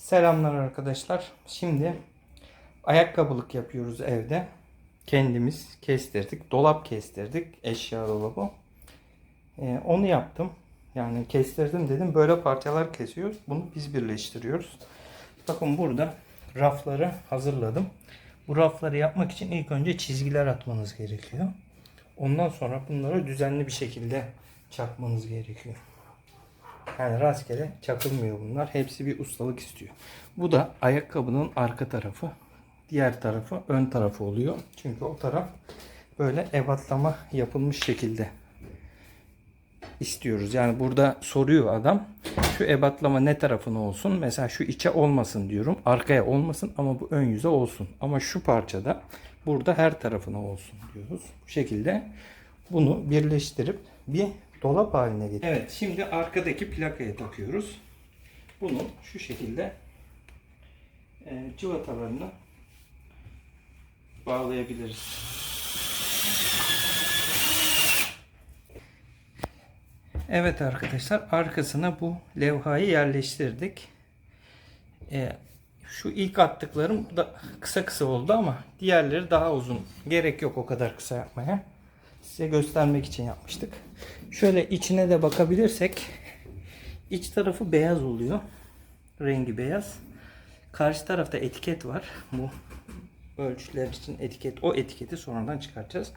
Selamlar arkadaşlar. Şimdi ayakkabılık yapıyoruz evde. Kendimiz kestirdik. Dolap kestirdik. Eşya dolabı. Ee, onu yaptım. Yani kestirdim dedim. Böyle parçalar kesiyoruz. Bunu biz birleştiriyoruz. Bakın burada rafları hazırladım. Bu rafları yapmak için ilk önce çizgiler atmanız gerekiyor. Ondan sonra bunları düzenli bir şekilde çakmanız gerekiyor. Yani rastgele çakılmıyor bunlar. Hepsi bir ustalık istiyor. Bu da ayakkabının arka tarafı. Diğer tarafı ön tarafı oluyor. Çünkü o taraf böyle ebatlama yapılmış şekilde istiyoruz. Yani burada soruyor adam. Şu ebatlama ne tarafına olsun? Mesela şu içe olmasın diyorum. Arkaya olmasın ama bu ön yüze olsun. Ama şu parçada burada her tarafına olsun diyoruz. Bu şekilde bunu birleştirip bir dolap haline getiriyoruz. Evet şimdi arkadaki plakaya takıyoruz. Bunu şu şekilde e, cıvatalarını bağlayabiliriz. Evet arkadaşlar arkasına bu levhayı yerleştirdik. Ee, şu ilk attıklarım da kısa kısa oldu ama diğerleri daha uzun. Gerek yok o kadar kısa yapmaya. Size göstermek için yapmıştık. Şöyle içine de bakabilirsek iç tarafı beyaz oluyor. Rengi beyaz. Karşı tarafta etiket var. Bu ölçüler için etiket. O etiketi sonradan çıkartacağız.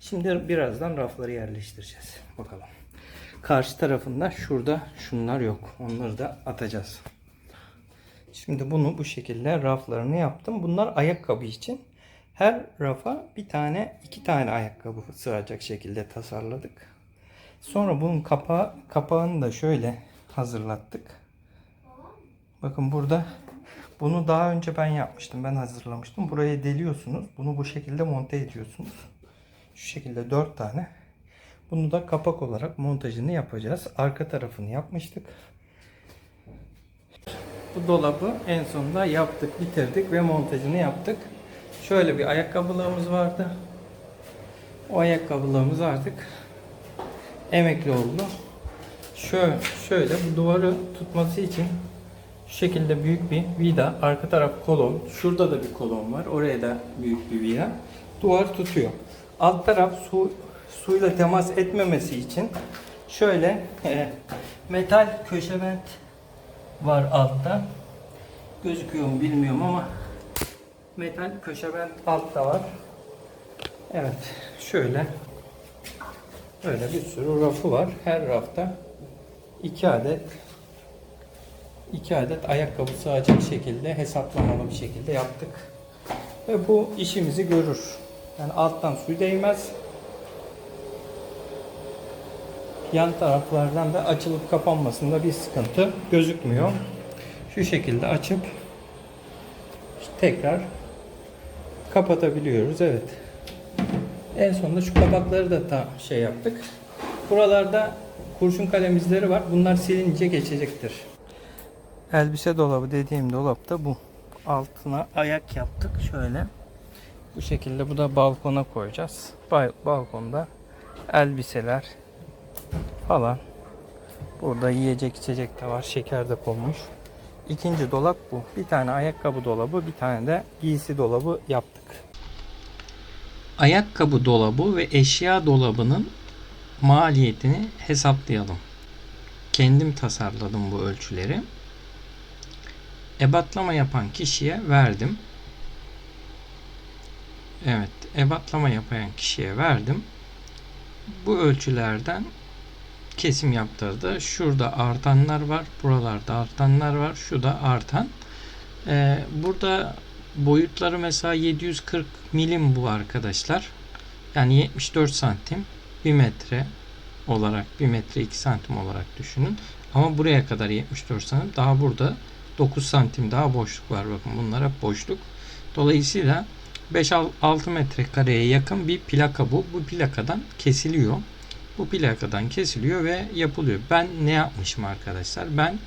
Şimdi birazdan rafları yerleştireceğiz. Bakalım. Karşı tarafında şurada şunlar yok. Onları da atacağız. Şimdi bunu bu şekilde raflarını yaptım. Bunlar ayakkabı için. Her rafa bir tane, iki tane ayakkabı sığacak şekilde tasarladık. Sonra bunun kapağı, kapağını da şöyle hazırlattık. Bakın burada bunu daha önce ben yapmıştım. Ben hazırlamıştım. Buraya deliyorsunuz. Bunu bu şekilde monte ediyorsunuz. Şu şekilde dört tane. Bunu da kapak olarak montajını yapacağız. Arka tarafını yapmıştık. Bu dolabı en sonunda yaptık, bitirdik ve montajını yaptık. Şöyle bir ayakkabılığımız vardı. O ayakkabılığımız artık emekli oldu. Şöyle, şöyle bu duvarı tutması için şu şekilde büyük bir vida, arka taraf kolon, şurada da bir kolon var, oraya da büyük bir vida. Duvar tutuyor. Alt taraf su suyla temas etmemesi için şöyle e, metal köşevent var altta. Gözüküyor mu bilmiyorum ama metal köşevent altta var. Evet, şöyle böyle bir sürü rafı var. Her rafta iki adet iki adet ayakkabı sığacak şekilde hesaplamalı bir şekilde yaptık. Ve bu işimizi görür. Yani alttan su değmez. Yan taraflardan da açılıp kapanmasında bir sıkıntı gözükmüyor. Şu şekilde açıp tekrar kapatabiliyoruz. Evet. En sonunda şu kapakları da ta şey yaptık. Buralarda kurşun kalem izleri var. Bunlar silince geçecektir. Elbise dolabı dediğim dolap da bu. Altına ayak yaptık şöyle. Bu şekilde bu da balkona koyacağız. Ba- Balkonda elbiseler falan. Burada yiyecek içecek de var. Şeker de konmuş. İkinci dolap bu. Bir tane ayakkabı dolabı, bir tane de giysi dolabı yaptık. Ayakkabı dolabı ve eşya dolabının maliyetini hesaplayalım. Kendim tasarladım bu ölçüleri. Ebatlama yapan kişiye verdim. Evet, ebatlama yapan kişiye verdim. Bu ölçülerden kesim yaptırdı. Şurada artanlar var, buralarda artanlar var, şu da artan. Ee, burada boyutları mesela 740 milim bu arkadaşlar. Yani 74 santim 1 metre olarak 1 metre 2 santim olarak düşünün. Ama buraya kadar 74 santim. Daha burada 9 santim daha boşluk var. Bakın bunlar hep boşluk. Dolayısıyla 5-6 metrekareye yakın bir plaka bu. Bu plakadan kesiliyor. Bu plakadan kesiliyor ve yapılıyor. Ben ne yapmışım arkadaşlar? Ben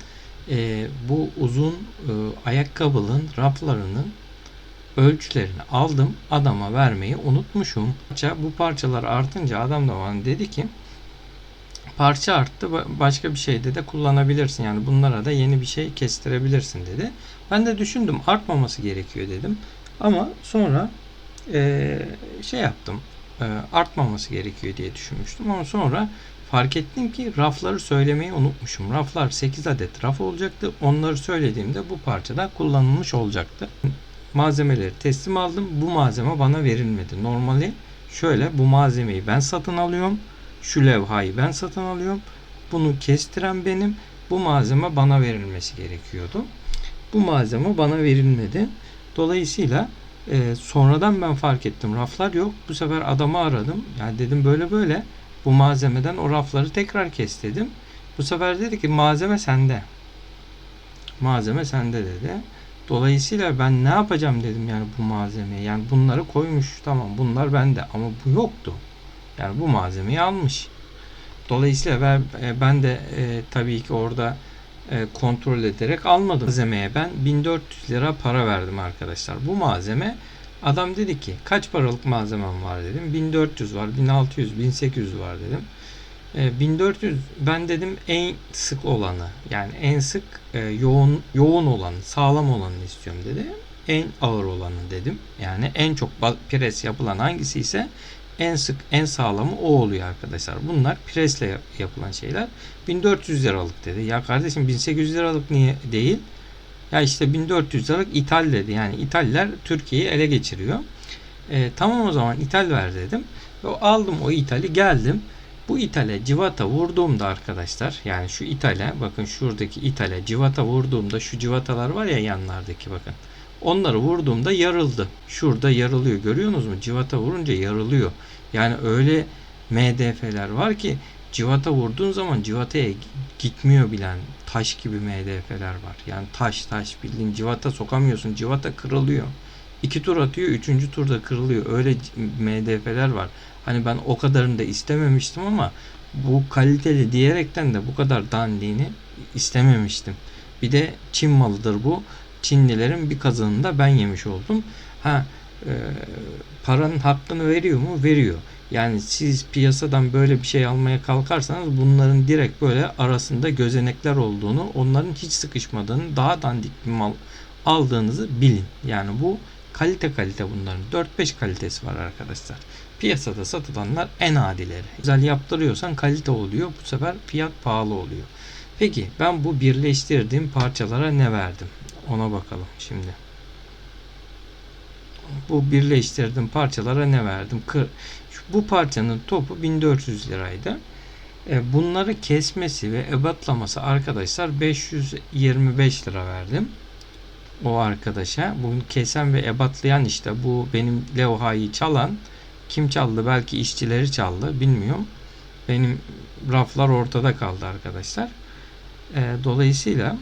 e, bu uzun e, ayakkabının raflarının ölçülerini aldım. Adama vermeyi unutmuşum. Bu parçalar artınca adam da bana dedi ki parça arttı. ba- Başka bir şeyde de kullanabilirsin. Yani bunlara da yeni bir şey kestirebilirsin dedi. Ben de düşündüm artmaması gerekiyor dedim. Ama sonra eee, şey yaptım. eee, artmaması gerekiyor diye düşünmüştüm. Ama sonra fark ettim ki rafları söylemeyi unutmuşum. Raflar 8 adet raf olacaktı. Onları söylediğimde bu parçada kullanılmış olacaktı. Malzemeleri teslim aldım. Bu malzeme bana verilmedi. Normali şöyle bu malzemeyi ben satın alıyorum. Şu levhayı ben satın alıyorum. Bunu kestiren benim. Bu malzeme bana verilmesi gerekiyordu. Bu malzeme bana verilmedi. Dolayısıyla e, sonradan ben fark ettim. Raflar yok. Bu sefer adamı aradım. Yani dedim böyle böyle bu malzemeden o rafları tekrar kes dedim. Bu sefer dedi ki malzeme sende. Malzeme sende dedi. Dolayısıyla ben ne yapacağım dedim yani bu malzemeyi. Yani bunları koymuş tamam bunlar bende ama bu yoktu. Yani bu malzemeyi almış. Dolayısıyla ben, e, ben de e, tabii ki orada e, kontrol ederek almadım. Malzemeye ben 1400 lira para verdim arkadaşlar. Bu malzeme adam dedi ki kaç paralık malzemem var dedim. 1400 var, 1600, 1800 var dedim. E, 1400 ben dedim en sık olanı yani en sık e, yoğun yoğun olanı, sağlam olanı istiyorum dedi. En ağır olanı dedim. Yani en çok pres yapılan hangisi ise en sık en sağlamı o oluyor arkadaşlar. Bunlar presle yap- yapılan şeyler. 1400 liralık dedi. Ya kardeşim 1800 liralık niye değil? Ya işte 1400 liralık ithal dedi. Yani ithaller Türkiye'yi ele geçiriyor. E, tamam o zaman ithal ver dedim. Ve aldım o ithali geldim. Bu ithale civata vurduğumda arkadaşlar yani şu ithale bakın şuradaki ithale civata vurduğumda şu civatalar var ya yanlardaki bakın. Onları vurduğumda yarıldı. Şurada yarılıyor. Görüyorsunuz mu? Civata vurunca yarılıyor. Yani öyle MDF'ler var ki civata vurduğun zaman civataya gitmiyor bilen taş gibi MDF'ler var. Yani taş taş bildiğin civata sokamıyorsun. Civata kırılıyor. İki tur atıyor. Üçüncü turda kırılıyor. Öyle MDF'ler var. Hani ben o kadarını da istememiştim ama bu kaliteli diyerekten de bu kadar dandiğini istememiştim. Bir de Çin malıdır bu. Çinlilerin bir kazığını da ben yemiş oldum. Ha e, paranın hakkını veriyor mu? Veriyor. Yani siz piyasadan böyle bir şey almaya kalkarsanız bunların direkt böyle arasında gözenekler olduğunu, onların hiç sıkışmadığını, daha dandik bir mal aldığınızı bilin. Yani bu kalite kalite bunların. 4-5 kalitesi var arkadaşlar. Piyasada satılanlar en adileri. Güzel yaptırıyorsan kalite oluyor. Bu sefer fiyat pahalı oluyor. Peki ben bu birleştirdiğim parçalara ne verdim? Ona bakalım şimdi. Bu birleştirdiğim parçalara ne verdim? Bu parçanın topu 1400 liraydı. E, bunları kesmesi ve ebatlaması arkadaşlar 525 lira verdim. O arkadaşa. Bunu kesen ve ebatlayan işte bu benim levhayı çalan kim çaldı? Belki işçileri çaldı. Bilmiyorum. Benim raflar ortada kaldı arkadaşlar. E, dolayısıyla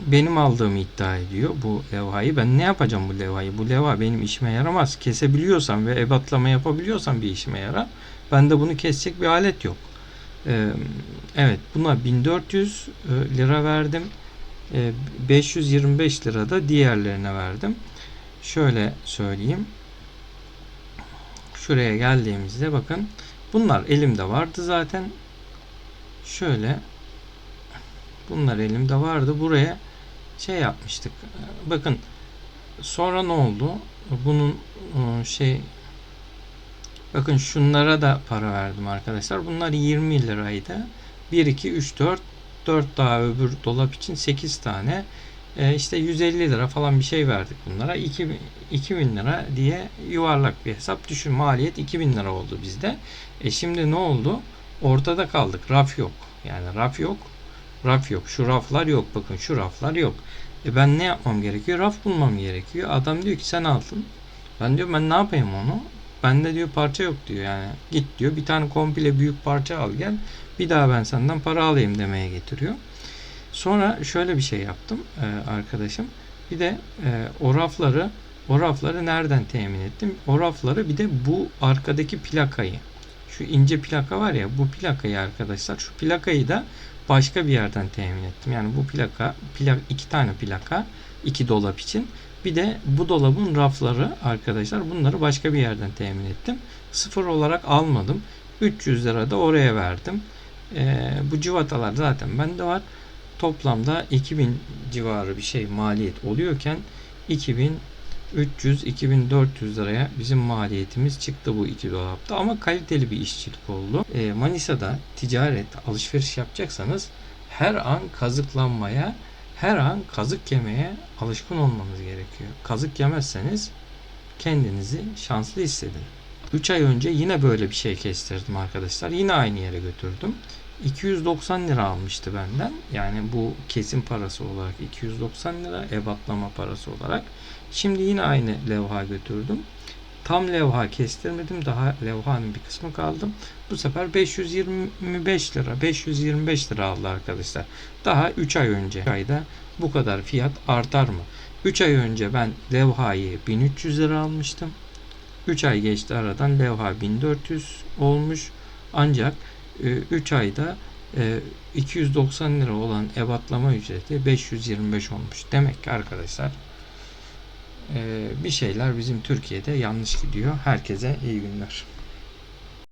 benim aldığımı iddia ediyor bu levhayı. Ben ne yapacağım bu levhayı? Bu levha benim işime yaramaz. Kesebiliyorsam ve ebatlama yapabiliyorsam bir işime yarar. Bende bunu kesecek bir alet yok. Ee, evet buna 1400 e, lira verdim. Ee, 525 lira da diğerlerine verdim. Şöyle söyleyeyim. Şuraya geldiğimizde bakın bunlar elimde vardı zaten. Şöyle Bunlar elimde vardı. Buraya şey yapmıştık. Bakın sonra ne oldu? Bunun e, şey bakın şunlara da para verdim arkadaşlar. Bunlar 20 liraydı. 1 2 3 4 4 daha öbür dolap için 8 tane e, işte 150 lira falan bir şey verdik bunlara. 2000, 2000 lira diye yuvarlak bir hesap düşün. Maliyet 2000 lira oldu bizde. E şimdi ne oldu? Ortada kaldık. Raf yok. Yani raf yok. Raf yok. Şu raflar yok. Bakın şu raflar yok. E ben ne yapmam gerekiyor? Raf bulmam gerekiyor. Adam diyor ki sen aldın. Ben diyor ben ne yapayım onu? Bende diyor parça yok diyor yani. Git diyor bir tane komple büyük parça al gel. Bir daha ben senden para alayım demeye getiriyor. Sonra şöyle bir şey yaptım e, arkadaşım. Bir de e, o rafları o rafları nereden temin ettim? O rafları bir de bu arkadaki plakayı. Şu ince plaka var ya bu plakayı arkadaşlar. Şu plakayı da başka bir yerden temin ettim. Yani bu plaka, plak, iki tane plaka, iki dolap için. Bir de bu dolabın rafları arkadaşlar bunları başka bir yerden temin ettim. Sıfır olarak almadım. 300 lira da oraya verdim. Ee, bu civatalar zaten bende var. Toplamda 2000 civarı bir şey maliyet oluyorken 2300-2400 liraya bizim maliyetimiz çıktı bu iki dolapta ama kaliteli bir işçilik oldu. Ee, Manisa'da ticaret, alışveriş yapacaksanız her an kazıklanmaya, her an kazık yemeye alışkın olmanız gerekiyor. Kazık yemezseniz kendinizi şanslı hissedin. 3 ay önce yine böyle bir şey kestirdim arkadaşlar. Yine aynı yere götürdüm. 290 lira almıştı benden. Yani bu kesim parası olarak 290 lira, ebatlama parası olarak. Şimdi yine aynı levha götürdüm. Tam levha kestirmedim. Daha levhanın bir kısmı kaldım. Bu sefer 525 lira, 525 lira aldı arkadaşlar. Daha 3 ay önce. 3 ayda bu kadar fiyat artar mı? 3 ay önce ben levhayı 1300 lira almıştım. 3 ay geçti aradan levha 1400 olmuş. Ancak 3 ayda e, 290 lira olan ebatlama ücreti 525 olmuş. Demek ki arkadaşlar e, bir şeyler bizim Türkiye'de yanlış gidiyor. Herkese iyi günler.